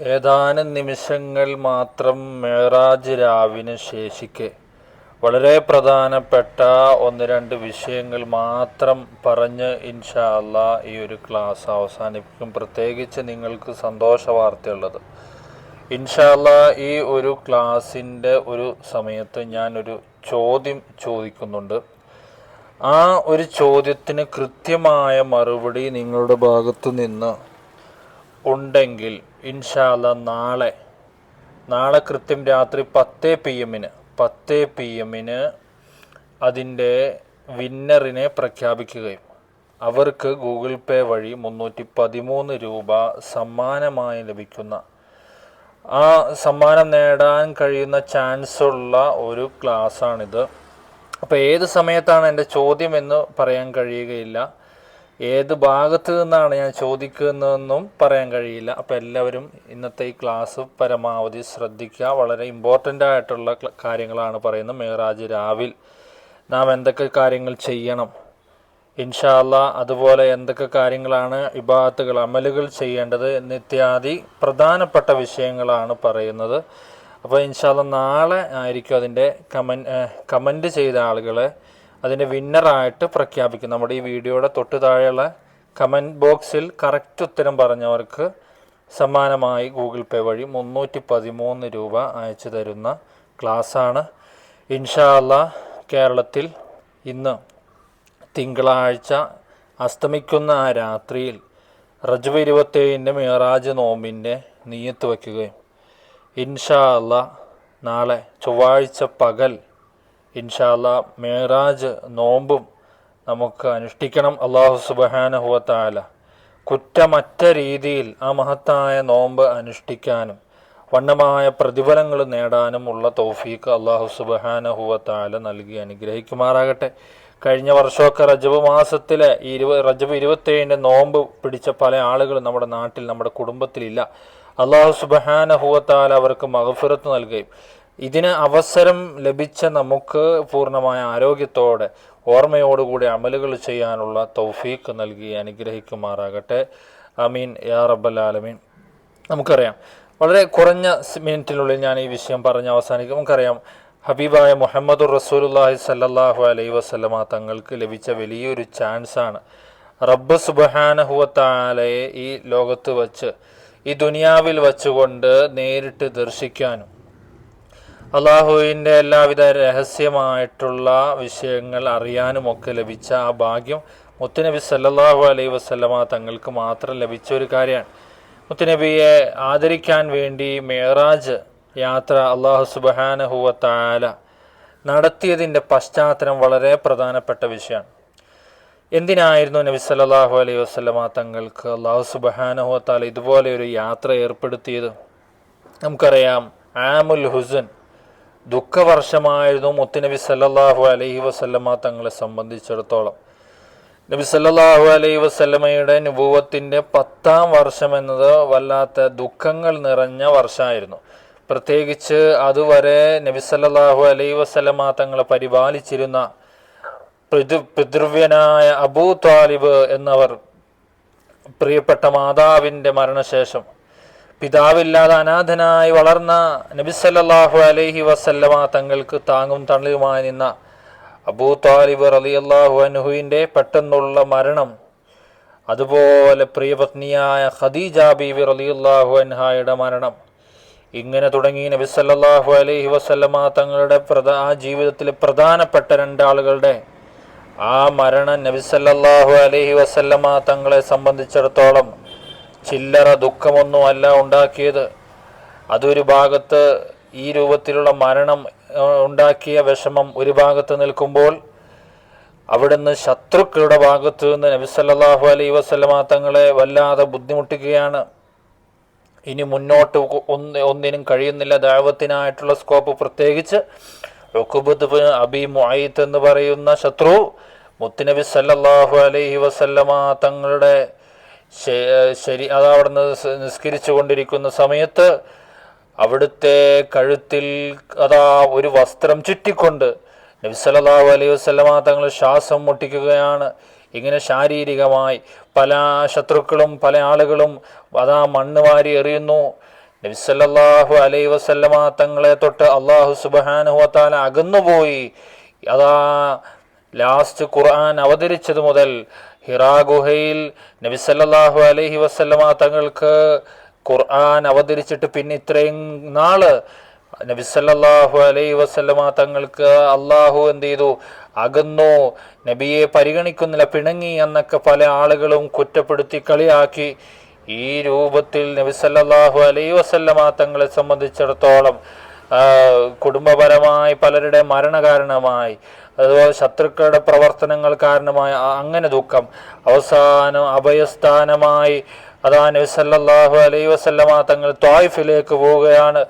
ഏതാനും നിമിഷങ്ങൾ മാത്രം മേറാജ് രാവിന് ശേഷിക്കെ. വളരെ പ്രധാനപ്പെട്ട ഒന്ന് രണ്ട് വിഷയങ്ങൾ മാത്രം പറഞ്ഞ് ഇൻഷാല്ല ഈ ഒരു ക്ലാസ് അവസാനിപ്പിക്കും. പ്രത്യേകിച്ച് നിങ്ങൾക്ക് സന്തോഷ വാർത്തയുള്ളത്. ഇൻഷാല്ല ഈ ഒരു ക്ലാസ്സിന്റെ ഒരു സമയത്ത് ഞാനൊരു ചോദ്യം ചോദിക്കുന്നുണ്ട്. ആ ഒരു ചോദ്യത്തിന് കൃത്യമായ മറുപടി നിങ്ങളുടെ ഭാഗത്തു നിന്ന് ഉണ്ടെങ്കിൽ ഇൻഷാല്ല നാളെ. നാളെ കൃത്യം രാത്രി പത്തേ പി എമ്മിന് പത്തേ പി എമ്മിന് അതിന്റെ വിന്നറിനെ പ്രഖ്യാപിക്കുകയും അവർക്ക് ഗൂഗിൾ പേ വഴി മുന്നൂറ്റി പതിമൂന്ന് രൂപ സമ്മാനമായി ലഭിക്കുന്ന ആ സമ്മാനം നേടാൻ കഴിയുന്ന ചാൻസ് ഉള്ള ഒരു ക്ലാസ്സാണിത്. അപ്പോൾ ഏത് സമയത്താണ് എന്റെ ചോദ്യം എന്ന് പറയാൻ കഴിയുകയില്ല. ഏത് ഭാഗത്ത് നിന്നാണ് ഞാൻ ചോദിക്കുന്നതെന്നും പറയാൻ കഴിയില്ല. അപ്പോൾ എല്ലാവരും ഇന്നത്തെ ഈ ക്ലാസ് പരമാവധി ശ്രദ്ധിക്കുക. വളരെ ഇമ്പോർട്ടന്റ് ആയിട്ടുള്ള കാര്യങ്ങളാണ് പറയുന്നത്. മെഹറാജ് രാവിൽ നാം എന്തൊക്കെ കാര്യങ്ങൾ ചെയ്യണം? ഇൻഷാല്ല അതുപോലെ എന്തൊക്കെ കാര്യങ്ങളാണ് ഇബാത്തുകൾ അമലുകൾ ചെയ്യേണ്ടത് എന്നിത്യാദി പ്രധാനപ്പെട്ട വിഷയങ്ങളാണ് പറയുന്നത്. അപ്പോൾ ഇൻഷാല്ല നാളെ ആയിരിക്കും അതിന്റെ കമൻ കമന്റ് ചെയ്ത ആളുകളെ അതിന്റെ വിന്നറായിട്ട് പ്രഖ്യാപിക്കും. നമ്മുടെ ഈ വീഡിയോയുടെ തൊട്ട് താഴെയുള്ള കമന്റ് ബോക്സിൽ കറക്റ്റ് ഉത്തരം പറഞ്ഞവർക്ക് സമ്മാനമായി ഗൂഗിൾ പേ വഴി മുന്നൂറ്റി പതിമൂന്ന് രൂപ അയച്ചു തരുന്ന ക്ലാസ്സാണ്. ഇൻഷാല്ല കേരളത്തിൽ ഇന്ന് തിങ്കളാഴ്ച അസ്തമിക്കുന്ന ആ രാത്രിയിൽ റജബ് ഇരുപത്തേഴിന്റെ മിറാജ് നോമ്പിന്റെ നീയത്ത് വയ്ക്കുകയും ഇൻഷാ അല്ല നാളെ ചൊവ്വാഴ്ച പകൽ ഇൻഷാ അല്ല മേറാജ് നോമ്പും നമുക്ക് അനുഷ്ഠിക്കണം. അള്ളാഹു സുബഹാനഹുവത്താല കുറ്റമറ്റ രീതിയിൽ ആ മഹത്തായ നോമ്പ് അനുഷ്ഠിക്കാനും വണ്ണമായ പ്രതിഫലങ്ങൾ നേടാനുമുള്ള തോഫീക്ക് അള്ളാഹു സുബഹാനഹുവത്താല നൽകി അനുഗ്രഹിക്കുമാറാകട്ടെ. കഴിഞ്ഞ വർഷമൊക്കെ റജബ് മാസത്തിലെ ഈ ഇരുപ റജബ് ഇരുപത്തേഴിന്റെ നോമ്പ് പിടിച്ച പല ആളുകളും നമ്മുടെ നാട്ടിൽ നമ്മുടെ കുടുംബത്തിലില്ല. അള്ളാഹു സുബഹാനഹുവത്താല അവർക്ക് മഹഫിറത്ത് നൽകുകയും ഇതിന് അവസരം ലഭിച്ച നമുക്ക് പൂർണമായ ആരോഗ്യത്തോടെ ഓർമ്മയോടുകൂടി അമലുകൾ ചെയ്യാനുള്ള തൗഫീക്ക് നൽകി അനുഗ്രഹിക്കുമാറാകട്ടെ. അമീൻ യാ റബ്ബൽ ആലമീൻ. നമുക്കറിയാം വളരെ കുറഞ്ഞ മിനിറ്റിനുള്ളിൽ ഞാൻ ഈ വിഷയം പറഞ്ഞ് അവസാനിക്കും. നമുക്കറിയാം ഹബീബായ മുഹമ്മദ് റസൂലുല്ലാഹി സല്ലല്ലാഹു അലൈഹി വസല്ലമ തങ്ങൾക്ക് ലഭിച്ച വലിയൊരു ചാൻസാണ്. റബ്ബ് സുബഹാനഹുവത്താലയെ ഈ ലോകത്ത് വച്ച് ഈ ദുനിയാവിൽ വച്ചുകൊണ്ട് നേരിട്ട് ദർശിക്കാനും അള്ളാഹുവിന്റെ എല്ലാവിധ രഹസ്യമായിട്ടുള്ള വിഷയങ്ങൾ അറിയാനുമൊക്കെ ലഭിച്ച ആ ഭാഗ്യം മുത്തുനബി സല്ലാഹു അലൈഹി വസ്ലമ തങ്ങൾക്ക് മാത്രം ലഭിച്ച ഒരു കാര്യമാണ്. മുത്തുനബിയെ ആദരിക്കാൻ വേണ്ടി മേറാജ് യാത്ര അള്ളാഹു സുബഹാനഹുവ നടത്തിയതിന്റെ പശ്ചാത്തലം വളരെ പ്രധാനപ്പെട്ട വിഷയമാണ്. എന്തിനായിരുന്നു നബി സല്ലാഹു അലൈഹി വസ്ലമ തങ്ങൾക്ക് അള്ളാഹു സുബഹാനഹുവ താല ഇതുപോലെ ഒരു യാത്ര ഏർപ്പെടുത്തിയത്? നമുക്കറിയാം ആമുൽ ഹുസൻ ദുഃഖവർഷമായിരുന്നു മുത്തുനബി സല്ലാഹു അലൈഹി വസല്ലമ തങ്ങളെ സംബന്ധിച്ചിടത്തോളം. നബി സല്ലാഹു അലൈഹി വസല്ലമയുടെ നുപൂവത്തിന്റെ പത്താം വർഷം എന്നത് വല്ലാത്ത ദുഃഖങ്ങൾ നിറഞ്ഞ വർഷമായിരുന്നു പ്രത്യേകിച്ച് അതുവരെ നബി സല്ലാഹു അലൈഹി വസല്ലമ തങ്ങളെ പരിപാലിച്ചിരുന്ന പിതൃ പിതൃവ്യനായ അബൂ താലിബ് എന്നവർ പ്രിയപ്പെട്ട മാതാവിന്റെ മരണശേഷം പിതാവില്ലാതെ അനാഥനായി വളർന്ന നബി സല്ലല്ലാഹു അലൈഹി വസല്ലമ തങ്ങൾക്ക് താങ്ങും തണലുമായി നിന്ന അബൂ താലിബ് റളിയല്ലാഹു അനുഹുവിന്റെ പെട്ടെന്നുള്ള മരണം അതുപോലെ പ്രിയപത്നിയായ ഖദീജ ബീബി റളിയല്ലാഹു അൻഹായുടെ മരണം ഇങ്ങനെ തുടങ്ങി നബി സല്ലല്ലാഹു അലൈഹി വസല്ലമ തങ്ങളുടെ പ്രധാ ആ ജീവിതത്തിലെ പ്രധാനപ്പെട്ട രണ്ടാളുകളുടെ ആ മരണം നബി സല്ലല്ലാഹു അലൈഹി വസല്ലമ തങ്ങളെ സംബന്ധിച്ചിടത്തോളം ചില്ലറ ദുഃഖമൊന്നുമല്ല ഉണ്ടാക്കിയത്. അതൊരു ഭാഗത്ത് ഈ രൂപത്തിലുള്ള മരണം ഉണ്ടാക്കിയ വിഷമം ഒരു ഭാഗത്ത് നിൽക്കുമ്പോൾ അവിടുന്ന് ശത്രുക്കളുടെ ഭാഗത്ത് നിന്ന് നബി സല്ലല്ലാഹു അലൈഹി വസല്ലമ തങ്ങളെ വല്ലാതെ ബുദ്ധിമുട്ടിക്കുകയാണ്. ഇനി മുന്നോട്ട് ഒന്ന് ഒന്നിനും കഴിയുന്നില്ല. ദൈവത്തിനായിട്ടുള്ള സ്കോപ്പ് പ്രത്യേകിച്ച് റുക്കുബുദ് അബി മുഅയ്ത്ത് എന്ന് പറയുന്ന ശത്രു മുത്തുനബി സല്ലാഹു അലൈഹി വസല്ലമ തങ്ങളുടെ ശരി അത് അവിടുന്ന് നിസ്കരിച്ചു കൊണ്ടിരിക്കുന്ന സമയത്ത് അവിടുത്തെ കഴുത്തിൽ അതാ ഒരു വസ്ത്രം ചുറ്റിക്കൊണ്ട് നബി സല്ലല്ലാഹു അലൈഹി വസല്ലമ തങ്ങൾ ശ്വാസം മുട്ടിക്കുകയാണ്. ഇങ്ങനെ ശാരീരികമായി പല ശത്രുക്കളും പല ആളുകളും അതാ മണ്ണ് വാരി എറിയുന്നു. നബിസല്ലാഹു അലൈഹി വസല്ലമ തങ്ങളെ തൊട്ട് അള്ളാഹു സുബാനുഹത്താല അകന്നുപോയി. അതാ ലാസ്റ്റ് ഖുർആൻ അവതരിച്ചത് മുതൽ ഹിറാ ഗുഹയിൽ നബിസല്ലാഹു അലഹി വസല്ലമ തങ്ങൾക്ക് ഖുർആൻ അവതരിച്ചിട്ട് പിന്നെ ഇത്രയും നാൾ നബിസല്ലാഹു അലൈഹി വസല്ലമ തങ്ങൾക്ക് അള്ളാഹു എന്ത് ചെയ്തു? അകന്നു. നബിയെ പരിഗണിക്കുന്നില്ല. പിണങ്ങി എന്നൊക്കെ പല ആളുകളും കുറ്റപ്പെടുത്തി കളിയാക്കി. ഈ രൂപത്തിൽ നബിസല്ലാഹു അലൈഹി വസല്ലമ തങ്ങളെ സംബന്ധിച്ചിടത്തോളം കുടുംബപരമായി പലരുടെ മരണകാരണമായി അതുപോലെ ശത്രുക്കളുടെ പ്രവർത്തനങ്ങൾ കാരണമായ അങ്ങനെ ദുഃഖം അവസാനം അഭയസ്ഥാനമായി അതാ നബി സല്ലല്ലാഹു അലൈഹി വസല്ലമ തങ്ങൾ ത്വായിഫിലേക്ക് പോവുകയാണ്.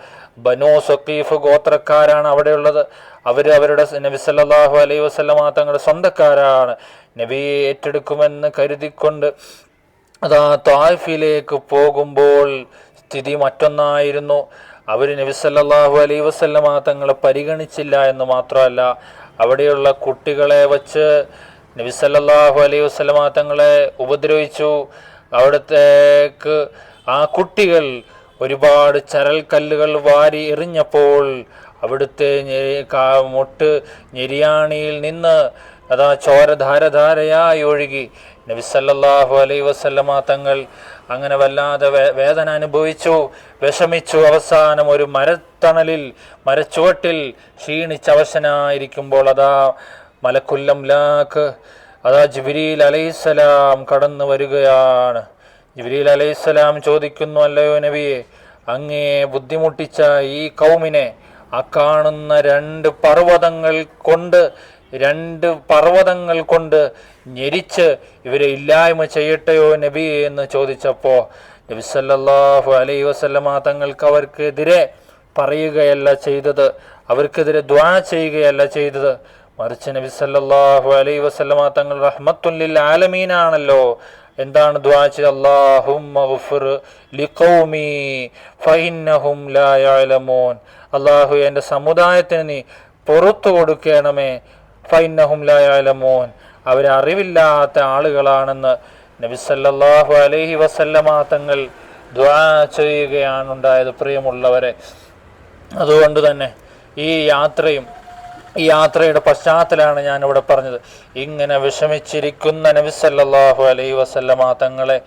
ബനു സക്കീഫ് ഗോത്രക്കാരാണ് അവിടെയുള്ളത്. അവർ അവരുടെ നബി സല്ലല്ലാഹു അലൈഹി വസല്ലമ തങ്ങളുടെ സ്വന്തക്കാരാണ്. നബിയെ ഏറ്റെടുക്കുമെന്ന് കരുതിക്കൊണ്ട് അതാ ത്വായിഫിലേക്ക് പോകുമ്പോൾ സ്ഥിതി മറ്റൊന്നായിരുന്നു. അവർ നബി സല്ലല്ലാഹു അലൈഹി വസല്ലമ തങ്ങളെ പരിഗണിച്ചില്ല എന്ന് മാത്രമല്ല അവിടെയുള്ള കുട്ടികളെ വച്ച് നബിസല്ലാഹു അലൈഹി വസല്ലമ തങ്ങളെ ഉപദ്രവിച്ചു. അവിടത്തേക്ക് ആ കുട്ടികൾ ഒരുപാട് ചരൽ കല്ലുകൾ വാരി എറിഞ്ഞപ്പോൾ അവിടുത്തെ മുട്ട് ഞെരിയാണിയിൽ നിന്ന് അതാ ചോര ധാരധാരയായി ഒഴുകി. നബി അലൈ വസല്ലമ തങ്ങൾ അങ്ങനെ വല്ലാതെ വേദന അനുഭവിച്ചു വിഷമിച്ചു. അവസാനം ഒരു മരത്തണലിൽ മരച്ചുവട്ടിൽ ക്ഷീണിച്ചവശനായിരിക്കുമ്പോൾ അതാ മലക്കുല്ലം ലാക്ക് അതാ ജിബിരിയിൽ അലൈസലാം കടന്നു വരികയാണ്. ജിബിരിയിൽ അലൈസലാം ചോദിക്കുന്നു അല്ലയോ നബിയെ അങ്ങേ ബുദ്ധിമുട്ടിച്ച ഈ കൗമിനെ ആ കാണുന്ന രണ്ട് പർവതങ്ങൾ കൊണ്ട് രണ്ട് പർവതങ്ങൾ കൊണ്ട് ഞെരിച്ച് ഇവരെ ഇല്ലായ്മ ചെയ്യട്ടെയോ നബി എന്ന് ചോദിച്ചപ്പോൾ നബി സല്ലല്ലാഹു അലൈഹി വസല്ലമ തങ്ങൾക്ക് അവർക്കെതിരെ പറയുകയല്ല ചെയ്തത്. അവർക്കെതിരെ ദ്വാ ചെയ്യുകയല്ല ചെയ്തത്. മറിച്ച് നബി സല്ലല്ലാഹു അലൈഹി വസല്ലമ തങ്ങൾ റഹ്മത്തുല്ലിൽ ആലമീനാണല്ലോ. എന്താണ് ദ്വാ ചെയ്ത് അള്ളാഹു അല്ലാഹു എന്റെ സമുദായത്തിന് നീ പുറത്തു കൊടുക്കണമേ. ഫൈനഹും ലാ യഅലമൂൻ അവരറിവില്ലാത്ത ആളുകളാണെന്ന് നബിസല്ലാഹു അലൈഹി വസല്ലമ തങ്ങൾ ദ്വാ ചെയ്യുകയാണ് പ്രിയമുള്ളവരെ. അതുകൊണ്ട് തന്നെ ഈ യാത്രയും ഈ യാത്രയുടെ പശ്ചാത്തലമാണ് ഞാനിവിടെ പറഞ്ഞത്. ഇങ്ങനെ വിഷമിച്ചിരിക്കുന്ന നബിസല്ലാഹു അലൈഹി വസല്ലമ തങ്ങളെ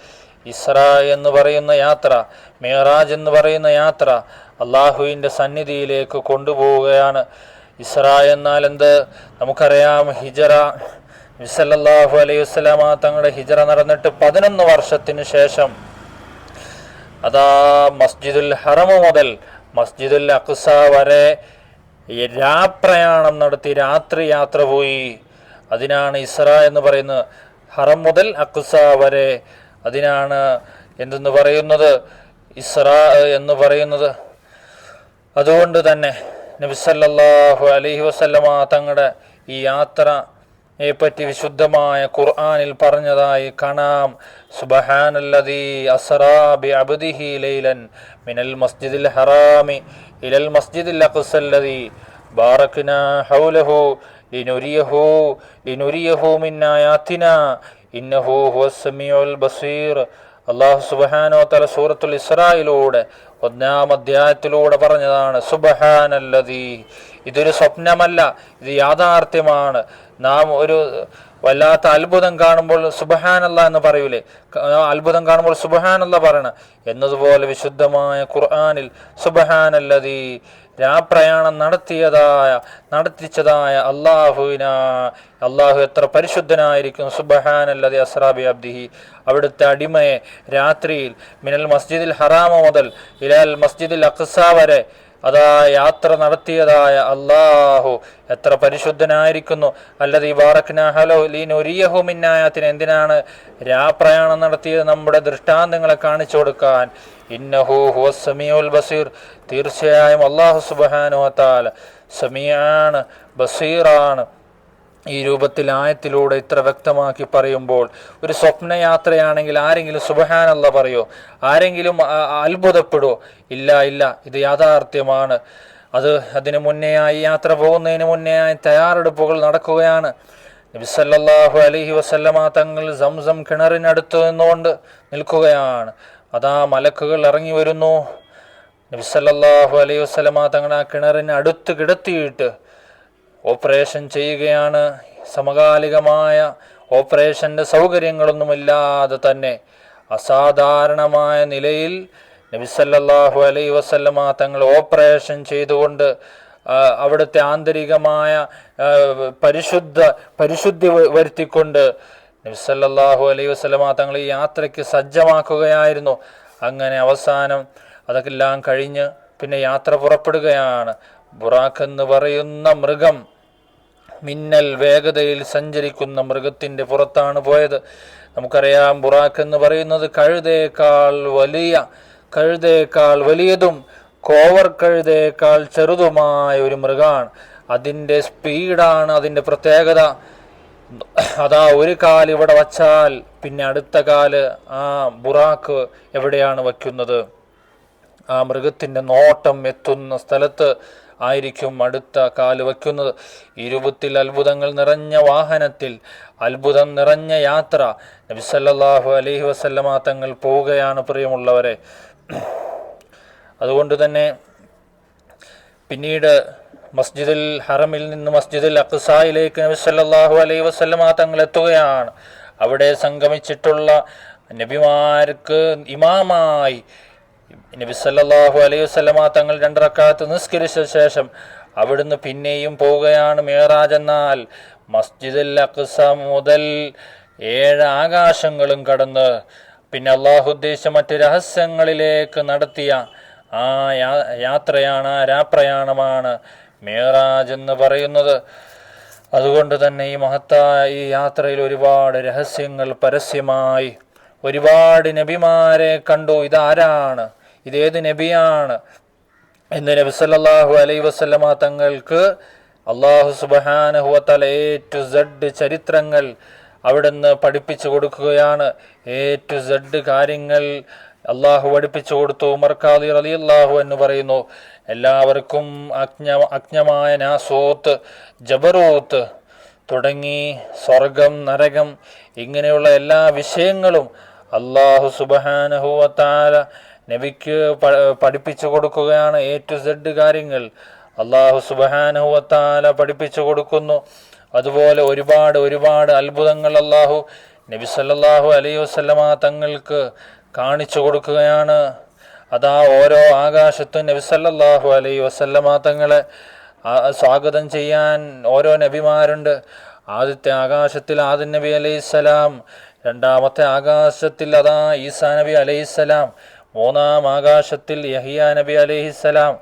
ഇസ്ര എന്ന് പറയുന്ന യാത്ര മേറാജ് എന്ന് പറയുന്ന യാത്ര അള്ളാഹുവിന്റെ സന്നിധിയിലേക്ക് കൊണ്ടുപോവുകയാണ്. ഇസ്ര എന്നാൽ എന്ത് നമുക്കറിയാം ഹിജറ വിസലല്ലാഹു അലൈഹി വസ്സലാമ തങ്ങളുടെ ഹിജറ നടന്നിട്ട് പതിനൊന്ന് വർഷത്തിന് ശേഷം അതാ മസ്ജിദുൽ ഹറമ മുതൽ മസ്ജിദുൽ അക്സ വരെ രാപ്രയാണം നടത്തി രാത്രി യാത്ര പോയി. അതിനാണ് ഇസ്ര എന്ന് പറയുന്നത്. ഹറം മുതൽ അക്സ വരെ അതിനാണ് എന്തെന്ന് പറയുന്നത്? ഇസ്ര എന്ന് പറയുന്നത്. അതുകൊണ്ട് തന്നെ നബി അലഹി വസ്ല്ലമ തങ്ങളുടെ ഈ യാത്ര പറ്റി വിശുദ്ധമായ ഖുർആാനിൽ പറഞ്ഞതായി കാണാം. സുബഹാനല്ലതി അസറാബി അബ്ദിഹി ലൈലൻ മിനൽ മസ്ജിദിൽ ഹറാമി ഇലൽ മസ്ജിദിൽ അഖ്സല്ലദീ ബാറക്നാ ഹൗലഹു ലിനുരിയഹു ലിനുരിയഹു മിന്നായാത്തിന ഇന്നഹു സമീഉൽ ബസീർ അള്ളാഹു സുബഹാനോ തല സൂറത്തുൽ ഇസ്രായിലൂടെ ഒന്നാം അധ്യായത്തിലൂടെ പറഞ്ഞതാണ് സുബഹാനല്ലതി ഇതൊരു സ്വപ്നമല്ല ഇത് യാഥാർത്ഥ്യമാണ്. നാം ഒരു വല്ലാത്ത അത്ഭുതം കാണുമ്പോൾ സുബഹാനല്ല എന്ന് പറയൂലേ? അത്ഭുതം കാണുമ്പോൾ സുബഹാനല്ല പറയണം. എന്നതുപോലെ വിശുദ്ധമായ ഖുർആാനിൽ സുബഹാനല്ലതി രാപ്രയാണം നടത്തിയതായ നടത്തിച്ചതായ അള്ളാഹുവിന അള്ളാഹു എത്ര പരിശുദ്ധനായിരിക്കും സുബഹാനല്ലതി അസ്രാബി അബ്ദിഹി അവിടുത്തെ അടിമയെ രാത്രിയിൽ മിനൽ മസ്ജിദിൽ ഹറാമ മുതൽ ഇലാൽ മസ്ജിദിൽ അഖ്സ വരെ അതാ യാത്ര നടത്തിയതായ അള്ളാഹു എത്ര പരിശുദ്ധനായിരിക്കുന്നു. അല്ലത് ഈ ബാറക്നാഹലോ ലീനൊരിയഹു മിന്നായത്തിന് എന്തിനാണ് രാപ്രയാണം നടത്തിയത്? നമ്മുടെ ദൃഷ്ടാന്തങ്ങളെ കാണിച്ചു കൊടുക്കാൻ. ഇന്നഹു ബസീർ. തീർച്ചയായും അള്ളാഹു സുബാനുഹത്താൽ താല സമീആണ് ബസീറാണ്. ഈ രൂപത്തിൽ ആയത്തിലൂടെ ഇത്ര വ്യക്തമാക്കി പറയുമ്പോൾ ഒരു സ്വപ്നയാത്രയാണെങ്കിൽ ആരെങ്കിലും സുബഹാനല്ല പറയോ? ആരെങ്കിലും അത്ഭുതപ്പെടുവോ? ഇല്ല ഇല്ല ഇത് യാഥാർത്ഥ്യമാണ്. അത് അതിന് മുന്നേയായി യാത്ര പോകുന്നതിന് മുന്നേയായി തയ്യാറെടുപ്പുകൾ നടക്കുകയാണ്. നബിസല്ലാഹു അലഹി വസല്ലമ തങ്ങൾ സംസം കിണറിനടുത്ത് നിന്നുകൊണ്ട് നിൽക്കുകയാണ്. അതാ മലക്കുകൾ ഇറങ്ങി വരുന്നു. നബിസല്ലാഹു അലൈഹി വസ്ലമ തങ്ങൾ ആ കിണറിന് അടുത്ത് കിടത്തിയിട്ട് ഓപ്പറേഷൻ ചെയ്യുകയാണ്. സമകാലികമായ ഓപ്പറേഷന്റെ സൗകര്യങ്ങളൊന്നുമില്ലാതെ തന്നെ അസാധാരണമായ നിലയിൽ നബിസല്ലാഹു അലൈ വസല്ലമ തങ്ങൾ ഓപ്പറേഷൻ ചെയ്തുകൊണ്ട് അവിടുത്തെ ആന്തരികമായ പരിശുദ്ധ പരിശുദ്ധി വരുത്തിക്കൊണ്ട് നബിസല്ലാഹു അലൈ വസല്ലമ തങ്ങൾ ഈ യാത്രയ്ക്ക് സജ്ജമാക്കുകയായിരുന്നു. അങ്ങനെ അവസാനം അതെല്ലാം കഴിഞ്ഞ് പിന്നെ യാത്ര പുറപ്പെടുകയാണ്. ബുറാഖ് എന്ന് പറയുന്ന മൃഗം മിന്നൽ വേഗതയിൽ സഞ്ചരിക്കുന്ന മൃഗത്തിന്റെ പുറത്താണ് പോയത്. നമുക്കറിയാം ബുറാഖ് എന്ന് പറയുന്നത് കഴുതേക്കാൾ വലിയ കഴുതേക്കാൾ വലിയതും കോവർ കഴുതേക്കാൾ ചെറുതുമായ ഒരു മൃഗമാണ്. അതിന്റെ സ്പീഡാണ് അതിന്റെ പ്രത്യേകത. അതാ ഒരു കാൽ ഇവിടെ വച്ചാൽ പിന്നെ അടുത്ത കാൽ ആ ബുറാക്ക് എവിടെയാണ് വയ്ക്കുന്നത്? ആ മൃഗത്തിന്റെ നോട്ടം എത്തുന്ന സ്ഥലത്ത് ആയിരിക്കും അടുത്ത കാൽ വയ്ക്കുന്നത്. ഇരുപത്തിൽ അത്ഭുതങ്ങൾ നിറഞ്ഞ വാഹനത്തിൽ അത്ഭുതം നിറഞ്ഞ യാത്ര. നബിസല്ലാഹു അലഹി വസല്ലമ തങ്ങൾ പോവുകയാണ് പ്രിയമുള്ളവരെ. അതുകൊണ്ട് തന്നെ പിന്നീട് മസ്ജിദുൽ ഹറമിൽ നിന്ന് മസ്ജിദുൽ അഖ്സായിലേക്ക് നബി സല്ലല്ലാഹു അലൈഹി വസല്ലമ തങ്ങൾ എത്തുകയാണ്. അവിടെ സംഗമിച്ചിട്ടുള്ള നബിമാർക്ക് ഇമാമായി നബി സല്ലല്ലാഹു അലൈഹി വസല്ലമ തങ്ങൾ രണ്ടറക്കാലത്ത് നിസ്കരിച്ച ശേഷം അവിടുന്ന് പിന്നെയും പോവുകയാണ് മേറാജ് എന്നാൽ മസ്ജിദുൽ അക്സ മുതൽ ഏഴ് ആകാശങ്ങളും കടന്ന് പിന്നെ അള്ളാഹു ഉദ്ദേശിച്ച മറ്റ് രഹസ്യങ്ങളിലേക്ക് നടത്തിയ ആ യാത്രയാണ് ആ രാപ്രയാണമാണ് മേറാജ് എന്ന് പറയുന്നത്. അതുകൊണ്ട് തന്നെ ഈ മഹത്തായ ഈ യാത്രയിൽ ഒരുപാട് രഹസ്യങ്ങൾ പരസ്യമായി ഒരുപാട് നബിമാരെ കണ്ടു. ഇതാരാണ്? ഇതേത് നബിയാണ്? എന്ന് നബി സല്ലാഹു അലൈ വസല്ലമ തങ്ങൾക്ക് അള്ളാഹു സുബ്ഹാനഹു വതആല എ ടു സെഡ് ചരിത്രങ്ങൾ അവിടുന്ന് പഠിപ്പിച്ചു കൊടുക്കുകയാണ്. എ ടു സെഡ് കാര്യങ്ങൾ അള്ളാഹു പഠിപ്പിച്ചു കൊടുത്തു. ഉമർ അലി അള്ളാഹു എന്ന് പറയുന്നു എല്ലാവർക്കും അജ്ഞ അജ്ഞമായ നാസോത്ത് ജബറോത്ത് തുടങ്ങി സ്വർഗം നരകം ഇങ്ങനെയുള്ള എല്ലാ വിഷയങ്ങളും അള്ളാഹു സുബഹാനഹുവത്താല നബിക്ക് പഠിപ്പിച്ചു കൊടുക്കുകയാണ് എ ടു സെഡ് കാര്യങ്ങൾ. അള്ളാഹു സുബഹാനഹുവത്താല പഠിപ്പിച്ചു കൊടുക്കുന്നു. അതുപോലെ ഒരുപാട് ഒരുപാട് അത്ഭുതങ്ങൾ അള്ളാഹു നബി സല്ലാഹു അലൈഹി വസല്ലമ തങ്ങൾക്ക് കാണിച്ചു കൊടുക്കുകയാണ്. അതാ ഓരോ ആകാശത്തും നബി സല്ലാഹു അലൈഹി വസല്ലമ തങ്ങളെ സ്വാഗതം ചെയ്യാൻ ഓരോ നബിമാരുണ്ട്. ആദ്യത്തെ ആകാശത്തിൽ ആദൻ നബി അലൈഹി അലൈഹിസ്സലാം രണ്ടാമത്തെ ആകാശത്തിൽ അതാ ഈസാ നബി അലൈഹി അലൈഹിസ്സലാം മൂന്നാം ആകാശത്തിൽ യഹിയ നബി അലഹിസ്സലാം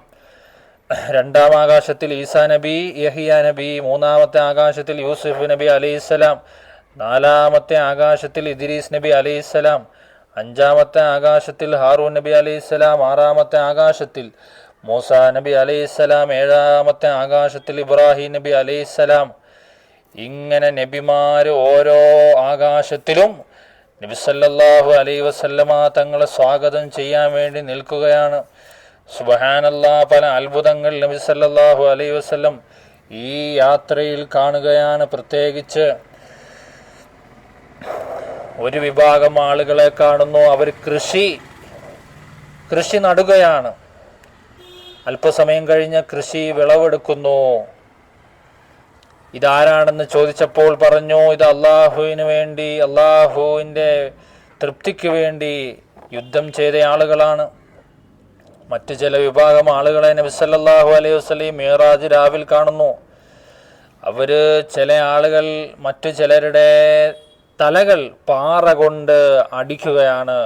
രണ്ടാം ആകാശത്തിൽ ഈസാ നബി യഹിയ നബി. മൂന്നാമത്തെ ആകാശത്തിൽ യൂസുഫ് നബി അലൈഹിസ്സലാം നാലാമത്തെ ആകാശത്തിൽ ഇദ്രീസ് നബി അലൈഹിസ്സലാം അഞ്ചാമത്തെ ആകാശത്തിൽ ഹാറൂൻ നബി അലൈഹിസ്സലാം ആറാമത്തെ ആകാശത്തിൽ മൂസ നബി അലൈഹിസ്സലാം ഏഴാമത്തെ ആകാശത്തിൽ ഇബ്രാഹിം നബി അലൈഹിസ്സലാം ഇങ്ങനെ നബിമാർ ഓരോ ആകാശത്തിലും നബി അലൈ വസല്ലമ തങ്ങളെ സ്വാഗതം ചെയ്യാൻ വേണ്ടി നിൽക്കുകയാണ്. സുബഹാനല്ലാ പല അത്ഭുതങ്ങൾ നബിസല്ലാഹു അലൈ വസല്ലം ഈ യാത്രയിൽ കാണുകയാണ്. പ്രത്യേകിച്ച് ഒരു വിഭാഗം ആളുകളെ കാണുന്നു. അവർ കൃഷി കൃഷി നടുകയാണ്. അല്പസമയം കഴിഞ്ഞ് കൃഷി വിളവെടുക്കുന്നു. ഇതാരാണെന്ന് ചോദിച്ചപ്പോൾ പറഞ്ഞു ഇത് അള്ളാഹുവിന് വേണ്ടി അള്ളാഹുവിന്റെ തൃപ്തിക്ക് വേണ്ടി യുദ്ധം ചെയ്ത ആളുകളാണ്. മറ്റു ചില വിഭാഗം ആളുകളെ നബി സല്ലല്ലാഹു അലൈഹി വസ്ലീം മീറാജ് രാവിൽ കാണുന്നു. അവർ ചില ആളുകൾ മറ്റു ചിലരുടെ തലകൾ പാറ കൊണ്ട് അടിക്കുകയാണ്.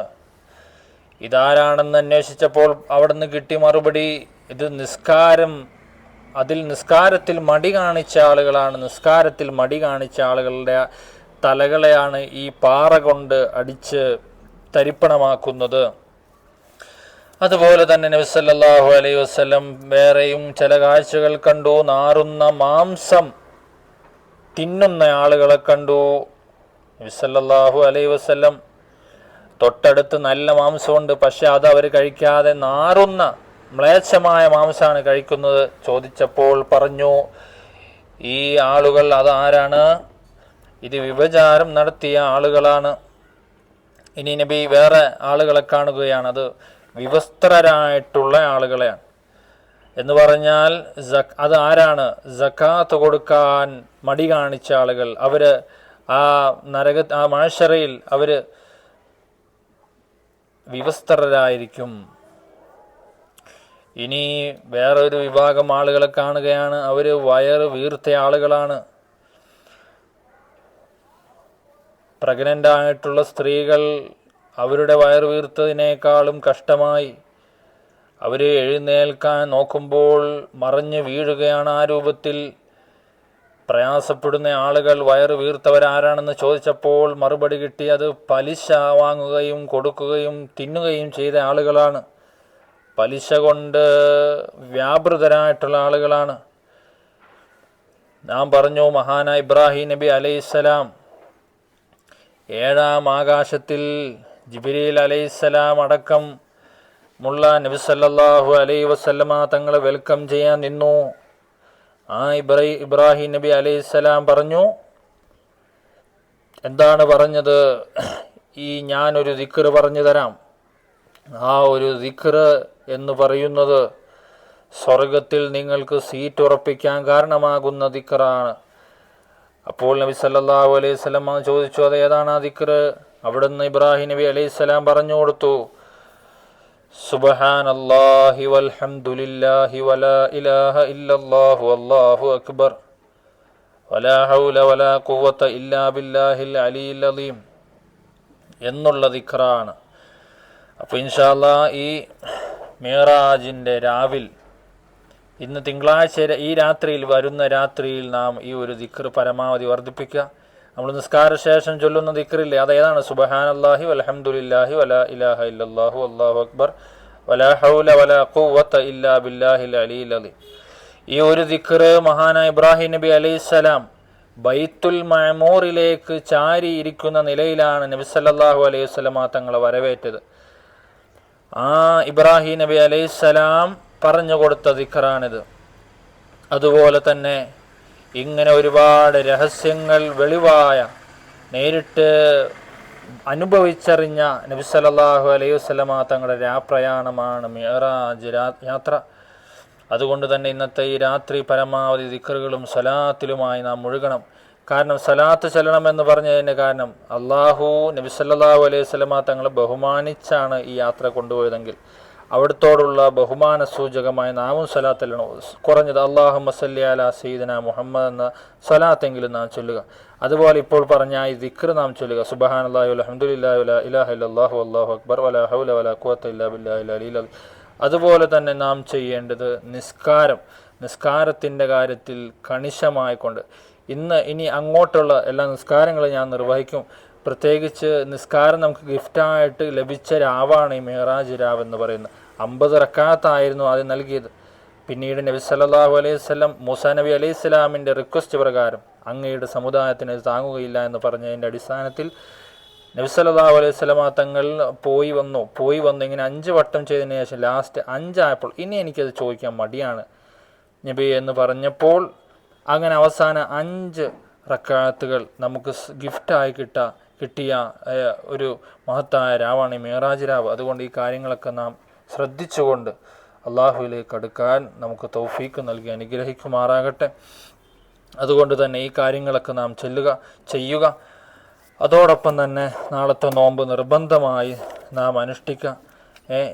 ഇതാരാണെന്ന് അന്വേഷിച്ചപ്പോൾ അവിടുന്ന് കിട്ടി മറുപടി ഇത് നിസ്കാരം അതിൽ നിസ്കാരത്തിൽ മടി കാണിച്ച ആളുകളാണ്. നിസ്കാരത്തിൽ മടി കാണിച്ച ആളുകളുടെ തലകളെയാണ് ഈ പാറ കൊണ്ട് അടിച്ച് തരിപ്പണമാക്കുന്നത്. അതുപോലെ തന്നെ നബി സല്ലല്ലാഹു അലൈഹി വസല്ലം വേറെയും ചില കാഴ്ചകൾ കണ്ടു. നാറുന്ന മാംസം തിന്നുന്ന ആളുകളെ കണ്ടു. നബി സല്ലല്ലാഹു അലൈഹി വസല്ലം തൊട്ടടുത്ത് നല്ല മാംസമുണ്ട് പക്ഷെ അത് അവർ കഴിക്കാതെ നാറുന്ന മ്ലേച്ഛമായ മാംസമാണ് കഴിക്കുന്നത്. ചോദിച്ചപ്പോൾ പറഞ്ഞു ഈ ആളുകൾ അതാരാണ്? ഇത് വിഭചാരം നടത്തിയ ആളുകളാണ്. ഇനി നബി വേറെ ആളുകളെ കാണുകയാണ്. അത് വിവസ്ത്രരായിട്ടുള്ള ആളുകളെയാണ്. എന്ന് പറഞ്ഞാൽ അത് ആരാണ്? ജക്കാത്ത് കൊടുക്കാൻ മടി കാണിച്ച ആളുകൾ. അവർ ആ നരക ആ മാഷറയിൽ അവർ വിവസ്ത്രരായിരിക്കും. ഇനി വേറൊരു വിഭാഗം ആളുകളെ കാണുകയാണ്. അവർ വയറ് വീർത്ത ആളുകളാണ്. പ്രഗ്നന്റ് ആയിട്ടുള്ള സ്ത്രീകൾ അവരുടെ വയറ് വീർത്തതിനേക്കാളും കഷ്ടമായി. അവർ എഴുന്നേൽക്കാൻ നോക്കുമ്പോൾ മറിഞ്ഞ് വീഴുകയാണ് ആ രൂപത്തിൽ. പ്രയാസപ്പെടുന്ന ആളുകൾ വയറ് വീർത്തവരാരാണെന്ന് ചോദിച്ചപ്പോൾ മറുപടി കിട്ടി. അത് പലിശ വാങ്ങുകയും കൊടുക്കുകയും തിന്നുകയും ചെയ്ത ആളുകളാണ്. പലിശ കൊണ്ട് വ്യാപൃതരായിട്ടുള്ള ആളുകളാണ്. നാം പറഞ്ഞു മഹാന ഇബ്രാഹിം നബി അലൈഹിസ്സലാം ഏഴാം ആകാശത്തിൽ ജിബിരിൽ അലൈഹിസ്സലാം അടക്കം മുള്ള നബി സല്ലാഹു അലൈ വസല്ലമ തങ്ങളെ വെൽക്കം ചെയ്യാൻ നിന്നു. ആ ഇബ്രാഹി ഇബ്രാഹിം നബി അലൈഹിസ്സലാം പറഞ്ഞു എന്താണ് പറഞ്ഞത്? ഈ ഞാനൊരു ദിക്ർ പറഞ്ഞു തരാം. ആ ഒരു ദിക്ർ എന്ന് പറയുന്നത് സ്വർഗത്തിൽ നിങ്ങൾക്ക് സീറ്റ് ഉറപ്പിക്കാൻ കാരണമാകുന്ന ദിക്റാണ്. അപ്പോൾ നബി സല്ലാഹു അലൈഹി സ്വലം ചോദിച്ചു അത് ഏതാണ് ആ ദിക്ർ അവിടുന്ന് ഇബ്രാഹിം നബി അലൈഹി സ്വലാം പറഞ്ഞു കൊടുത്തു സുബ്ഹാനല്ലാഹി വൽഹംദുലില്ലാഹി വലാ ഇലാഹ ഇല്ലല്ലാഹു വല്ലാഹു അക്ബർ. വലാ ഹൗല വലാ ഖുവത ഇല്ലാ ബില്ലാഹിൽ അലീൽ അലീം എന്നുള്ള ദിക്റാണ്. അപ്പോൾ ഇൻഷാല്ല ഈ മേറാജിന്റെ രാവിൽ ഇന്ന് തിങ്കളാഴ്ച ഈ രാത്രിയിൽ വരുന്ന രാത്രിയിൽ നാം ഈ ഒരു ദിക്ർ പരമാവധി വർദ്ധിപ്പിക്കുക. നമ്മൾ നിസ്കാര ശേഷം ചൊല്ലുന്ന ദിക്റില്ലേ അത് ഏതാണ്? അള്ളാഹി വലഹമുല്ലാഹി വല ഇലാഹ ഇല്ലല്ലാഹു അള്ളാഹു അക്ബർ. വലാ ഹൗല വലാ ഖുവത ഇല്ലാ ബില്ലാഹിൽ അലീൽ അലി. ഈ ഒരു ദിക്ർ മഹാനായ ഇബ്രാഹിം നബി അലൈഹിസ്സലാം ബൈത്തുൽ മഅമൂറിലേക്ക് ചാരിയിരിക്കുന്ന നിലയിലാണ് നബി സല്ലല്ലാഹു അലൈഹി വസല്ലമ തങ്ങളെ വരവേറ്റത്. ആ ഇബ്രാഹിം നബി അലൈഹിസ്സലാം പറഞ്ഞു കൊടുത്ത ദിഖറാണിത്. അതുപോലെ തന്നെ ഇങ്ങനെ ഒരുപാട് രഹസ്യങ്ങൾ വെളിവായ നേരിട്ട് അനുഭവിച്ചറിഞ്ഞ നബി സല്ലല്ലാഹു അലൈഹി വസല്ലമ തങ്ങളുടെ രാപ്രയാണമാണ് മിഅറാജ് രാ- യാത്ര. അതുകൊണ്ട് തന്നെ ഇന്നത്തെ ഈ രാത്രി പരമാവധി ദിക്കറുകളും സലാത്തിലുമായി നാം മുഴുകണം. കാരണം സലാത്ത് ചെല്ലണം എന്ന് പറഞ്ഞതിന് കാരണം അള്ളാഹു നബി സല്ലല്ലാഹു അലൈഹി വസല്ലമ തങ്ങളെ ബഹുമാനിച്ചാണ് ഈ യാത്ര കൊണ്ടുപോയതെങ്കിൽ അവിടത്തോടുള്ള ബഹുമാന സൂചകമായി നാമും സലാത്തല്ലണം കുറഞ്ഞത് അള്ളാഹു മസല്ലി അല സീദന മുഹമ്മദ് എന്ന സലാത്തെങ്കിലും നാം ചൊല്ലുക. അതുപോലെ ഇപ്പോൾ പറഞ്ഞ ഈ ദിക്ർ നാം ചൊല്ലുക. സുബഹാൻ അള്ളാഹു അലഹമുല്ലാഹു ഇലാഹ അള്ളാഹു അക്ബർ ഹൗല ഇല്ലാ അതുപോലെ തന്നെ നാം ചെയ്യേണ്ടത് നിസ്കാരം. നിസ്കാരത്തിന്റെ കാര്യത്തിൽ കണിശമായിക്കൊണ്ട് ഇന്ന് ഇനി അങ്ങോട്ടുള്ള എല്ലാ നിസ്കാരങ്ങളും ഞാൻ നിർവഹിക്കും. പ്രത്യേകിച്ച് നിസ്കാരം നമുക്ക് ഗിഫ്റ്റായിട്ട് ലഭിച്ച രാവാണ് ഈ മെഹറാജ് രാവ് എന്ന് പറയുന്നത്. അമ്പത് റക്കാത്തായിരുന്നു ആദ്യം നൽകിയത്. പിന്നീട് നബി സല്ലാഹു അലൈഹി സ്വലം മൂസ നബി അലൈഹി സ്വലാമിന്റെ റിക്വസ്റ്റ് പ്രകാരം അങ്ങയുടെ സമുദായത്തിന് താങ്ങുകയില്ല എന്ന് പറഞ്ഞതിന്റെ അടിസ്ഥാനത്തിൽ നബി സല്ലാഹു അലൈഹി വസല്ലമ തങ്ങൾ പോയി വന്നു. പോയി വന്നു ഇങ്ങനെ അഞ്ച് വട്ടം ചെയ്തതിന് ശേഷം ലാസ്റ്റ് അഞ്ചായപ്പോൾ ഇനി എനിക്കത് ചോദിക്കാൻ മടിയാണ്. നബി എന്ന് പറഞ്ഞപ്പോൾ അങ്ങനെ അവസാന അഞ്ച് റക്കാത്തുകൾ നമുക്ക് ഗിഫ്റ്റായി കിട്ട കിട്ടിയ ഒരു മഹത്തായ രാവാണ് ഈ മേറാജ് രാവ്. അതുകൊണ്ട് ഈ കാര്യങ്ങളൊക്കെ നാം ശ്രദ്ധിച്ചുകൊണ്ട് അള്ളാഹുവിലേക്ക് അടുക്കാൻ നമുക്ക് തൗഫീക്ക് നൽകി അനുഗ്രഹിക്കുമാറാകട്ടെ. അതുകൊണ്ട് തന്നെ ഈ കാര്യങ്ങളൊക്കെ നാം ചെല്ലുക ചെയ്യുക. അതോടൊപ്പം തന്നെ നാളത്തെ നോമ്പ് നിർബന്ധമായി നാം അനുഷ്ഠിക്കുക.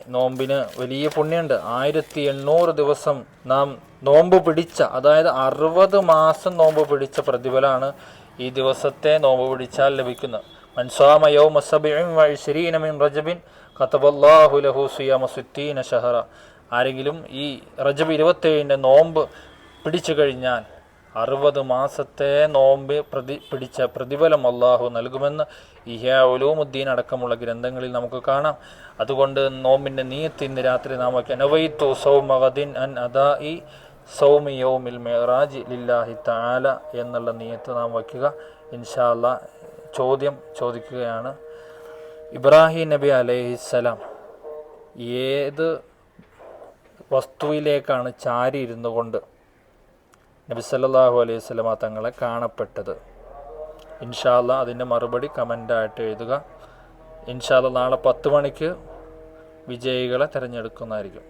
നോമ്പിന് വലിയ പുണ്യമുണ്ട്. ആയിരത്തി എണ്ണൂറ് ദിവസം നാം നോമ്പ് പിടിച്ച അതായത് അറുപത് മാസം നോമ്പ് പിടിച്ച പ്രതിഫലമാണ് ഈ ദിവസത്തെ നോമ്പ് പിടിച്ചാൽ ലഭിക്കുന്നത്. മൻസാമയോ മസബിൻ റജബിൻ ലഹു ഷഹറ. ആരെങ്കിലും ഈ റജബ് ഇരുപത്തേഴിന്റെ നോമ്പ് പിടിച്ചു കഴിഞ്ഞാൽ അറുപത് മാസത്തെ നോമ്പ് പ്രതി പിടിച്ച പ്രതിഫലം അള്ളാഹു നൽകുമെന്ന് ഇഹ്യാ ഉലൂമുദ്ദീൻ അടക്കമുള്ള ഗ്രന്ഥങ്ങളിൽ നമുക്ക് കാണാം. അതുകൊണ്ട് നോമ്പിന്റെ നീയത്ത് ഇന്ന് രാത്രി നാം വയ്ക്കുക നവൈത്തു സൗമഗദിൻ അൻ അദാ ഇ സൗമി യൗമിൽ മെഹറാജ് ലില്ലാഹി താല എന്നുള്ള നീയത്ത് നാം വയ്ക്കുക. ഇൻഷാല്ല ചോദ്യം ചോദിക്കുകയാണ്. ഇബ്രാഹിം നബി അലൈഹിസ്സലാം ഏത് വസ്തുവിലേക്കാണ് ചാരി ഇരുന്നു കൊണ്ട് നബി സല്ലല്ലാഹു അലൈഹി വസല്ലമ തങ്ങളെ കാണപ്പെട്ടത്. ഇൻഷാല്ല അതിന്റെ മറുപടി കമന്റായിട്ട് എഴുതുക. ഇൻഷാല്ല നാളെ പത്ത് മണിക്ക് വിജയികളെ തിരഞ്ഞെടുക്കുന്നതായിരിക്കും.